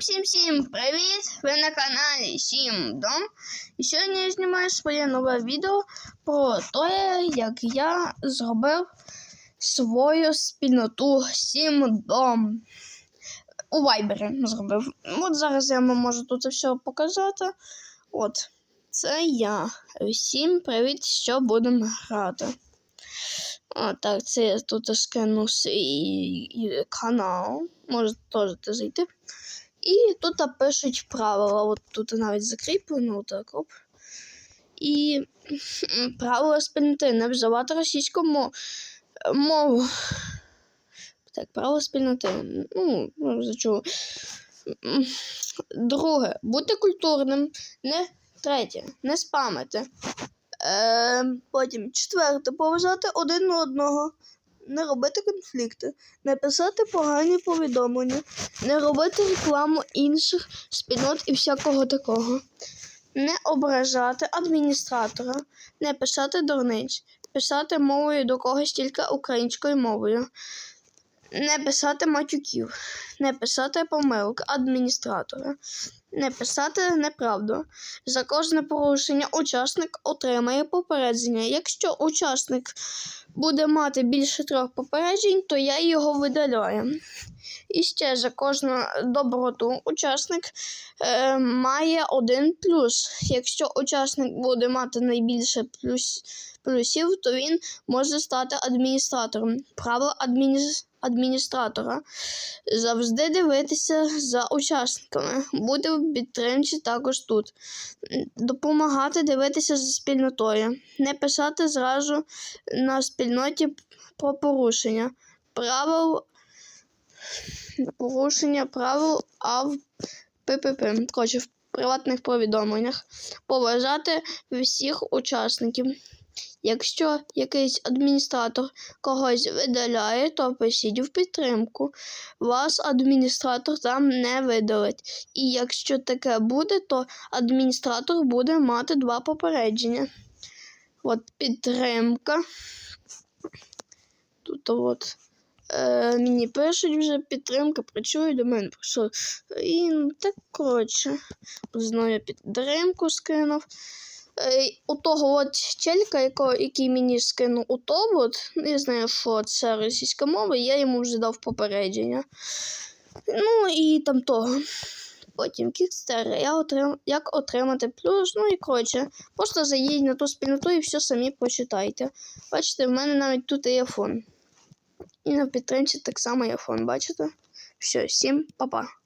Всім всім привіт! Ви на каналі Сім Дом. І сьогодні я знімаю своє нове відео про те, як я зробив свою спільноту Сім Дом. У Вайбері зробив. От зараз я вам можу тут все показати. От, це я. Всім привіт, що будемо грати. А, так, це я тут скину свій канал. Можете теж зайти. І тут пишуть правила. От тут навіть закріплено, так оп. І правила спільноти не вживати російську мо- мову. Так, правила спільноти. Ну, ну, за чого. Друге, бути культурним. Не третє, не спамити. Е, потім четверте, поважати один одного. Не робити конфлікти, не писати погані повідомлення, не робити рекламу інших спільнот і всякого такого, не ображати адміністратора, не писати дурниць, писати мовою до когось тільки українською мовою, не писати матюків, не писати помилок адміністратора, не писати неправду. За кожне порушення учасник отримає попередження. Якщо учасник буде мати більше трьох попереджень, то я його видаляю. І ще за кожну доброту учасник е, має один плюс. Якщо учасник буде мати найбільше плюс, плюсів, то він може стати адміністратором. Право адміні- адміністратора завжди дивитися за учасниками. Буде в підтримці також тут. Допомагати дивитися за спільнотою, не писати зразу на спільноті про порушення правил порушення правил а в ППП, коротше, в приватних повідомленнях, поважати всіх учасників. Якщо якийсь адміністратор когось видаляє, то пишіть в підтримку. Вас адміністратор там не видалить. І якщо таке буде, то адміністратор буде мати два попередження. От підтримка. Тут от е, мені пишуть вже підтримка, працює до мене прийшов. І так коротше. Знову я підтримку скинув. Е, у того от челька, якого, який мені скинув у то, от, не знаю, що це російська мова, я йому вже дав попередження. Ну і там того. Потім кікстер, я отрим... як отримати плюс. Ну і коротше, просто заїдь на ту спільноту і все самі почитайте. Бачите, в мене навіть тут є фон. І на підтримці так само є фон, бачите? Все, всім па-па.